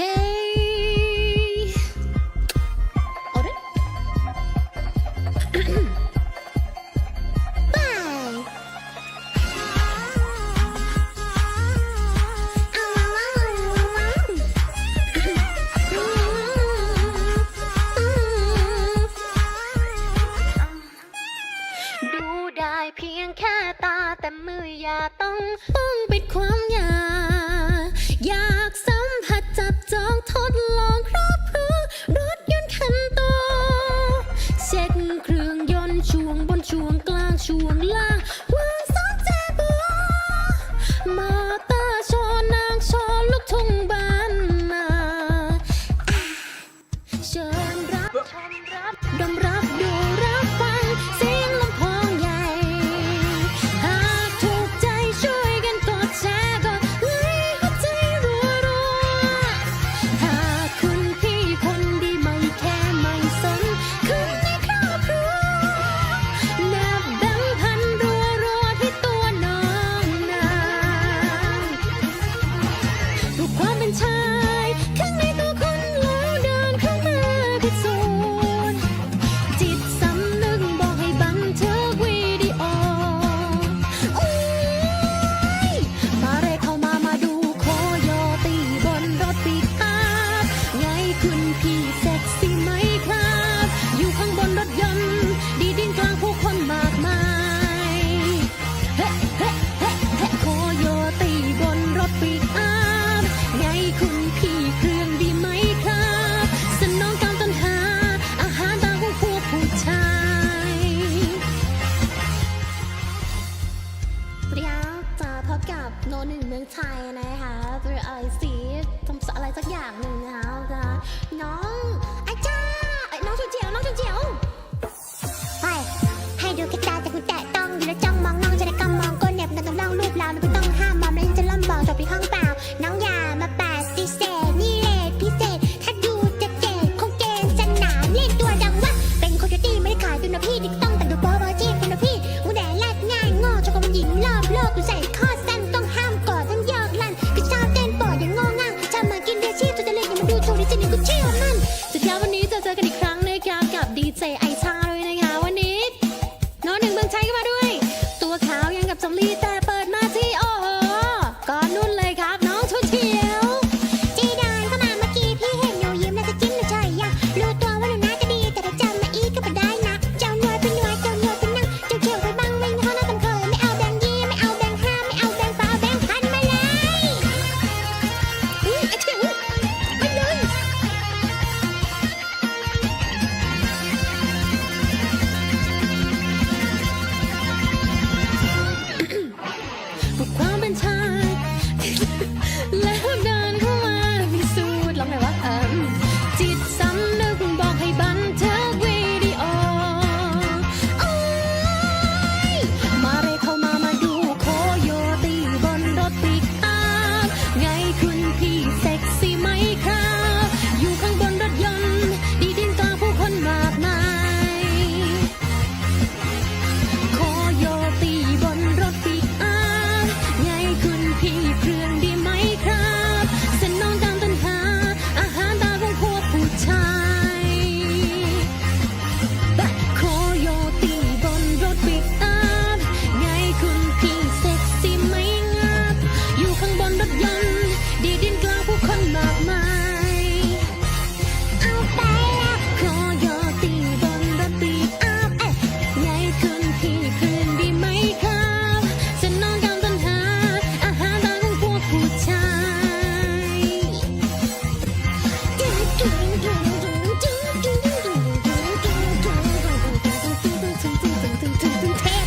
ดูได้เพียงแค่ตาแต่มืออย่าต้องต้องปิดความอยากอยาก จากทดลองครับ but it's 哎。 รถยนต์ดีดินกลางผู้คนมากมาย